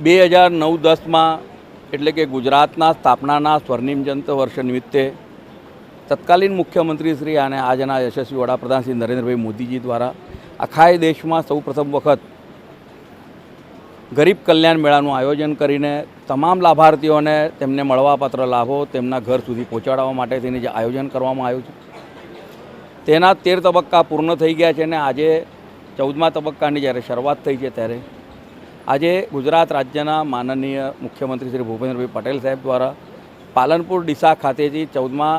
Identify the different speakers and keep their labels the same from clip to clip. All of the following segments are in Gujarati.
Speaker 1: બે હજાર નવ દસમાં એટલે કે ગુજરાતના સ્થાપનાના સ્વર્ણિમ જયંતિ વર્ષ નિમિત્તે તત્કાલીન મુખ્યમંત્રી શ્રી અને આજના યશસ્વી વડાપ્રધાન શ્રી નરેન્દ્રભાઈ મોદીજી દ્વારા આખા દેશમાં સૌ પ્રથમ વખત ગરીબ કલ્યાણ મેળાનું આયોજન કરીને તમામ લાભાર્થીઓને તેમને મળવાપાત્ર લાભો તેમના ઘર સુધી પહોંચાડવા માટે તેની જે આયોજન કરવામાં આવ્યું છે. તેના તેર તબક્કા પૂર્ણ થઈ ગયા છે અને આજે ચૌદમા તબક્કાની જ્યારે શરૂઆત થઈ છે ત્યારે આજે ગુજરાત રાજ્યના માનનીય મુખ્યમંત્રી શ્રી ભૂપેન્દ્રભાઈ પટેલ સાહેબ દ્વારા પાલનપુર ડીસા ખાતેથી ચૌદમા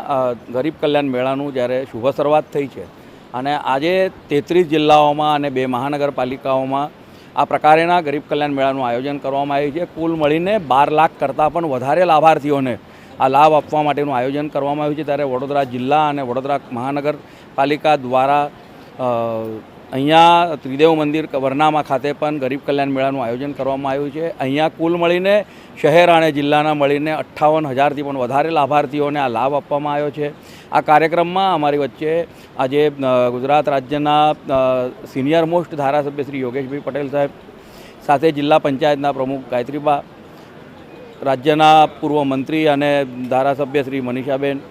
Speaker 1: ગરીબ કલ્યાણ મેળાનું જ્યારે શુભ શરૂઆત થઈ છે અને આજે તેત્રીસ જિલ્લાઓમાં અને બે મહાનગરપાલિકાઓમાં આ પ્રકારેના ગરીબ કલ્યાણ મેળાનું આયોજન કરવામાં આવ્યું છે. કુલ મળીને બાર લાખ કરતાં પણ વધારે લાભાર્થીઓને આ લાભ આપવા માટેનું આયોજન કરવામાં આવ્યું છે. ત્યારે વડોદરા જિલ્લા અને વડોદરા મહાનગરપાલિકા દ્વારા અહીંયા ત્રિદેવ મંદિર વરનામા ખાતે પણ ગરીબ કલ્યાણ મેળાનું આયોજન કરવામાં આવ્યું છે. અહીંયા કુલ મળીને શહેર અને જિલ્લાના મળીને અઠ્ઠાવન હજારથી પણ વધારે લાભાર્થીઓને આ લાભ આપવામાં આવ્યો છે. આ કાર્યક્રમમાં અમારી વચ્ચે આજે ગુજરાત રાજ્યના સિનિયર મોસ્ટ ધારાસભ્ય શ્રી યોગેશભાઈ પટેલ સાહેબ, સાથે જિલ્લા પંચાયતના પ્રમુખ ગાયત્રીબા, રાજ્યના પૂર્વ મંત્રી અને ધારાસભ્ય શ્રી મનીષાબેન,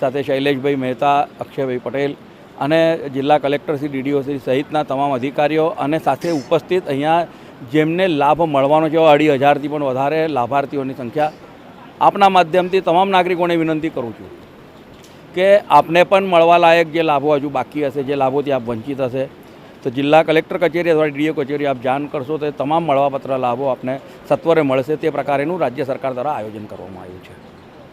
Speaker 1: સાથે શૈલેષભાઈ મહેતા, અક્ષયભાઈ પટેલ અને જિલ્લા કલેક્ટર શ્રી, ડીડીઓ શ્રી સહિતના તમામ અધિકારીઓ અને સાથે ઉપસ્થિત અહીંયા જેમને લાભ મળવાનો છે અઢી હજારથી પણ વધારે લાભાર્થીઓની સંખ્યા આપના માધ્યમથી તમામ નાગરિકોને વિનંતી કરું છું કે આપને પણ મળવા લાયક જે લાભો હજુ બાકી હશે, જે લાભોથી આપ વંચિત હશે, તો જિલ્લા કલેક્ટર કચેરી અથવા ડીડીઓ કચેરી આપ જાણ કરશો તો તમામ મળવાપત્ર લાભો આપને સત્વરે મળશે તે પ્રકારેનું રાજ્ય સરકાર દ્વારા આયોજન કરવામાં આવ્યું છે.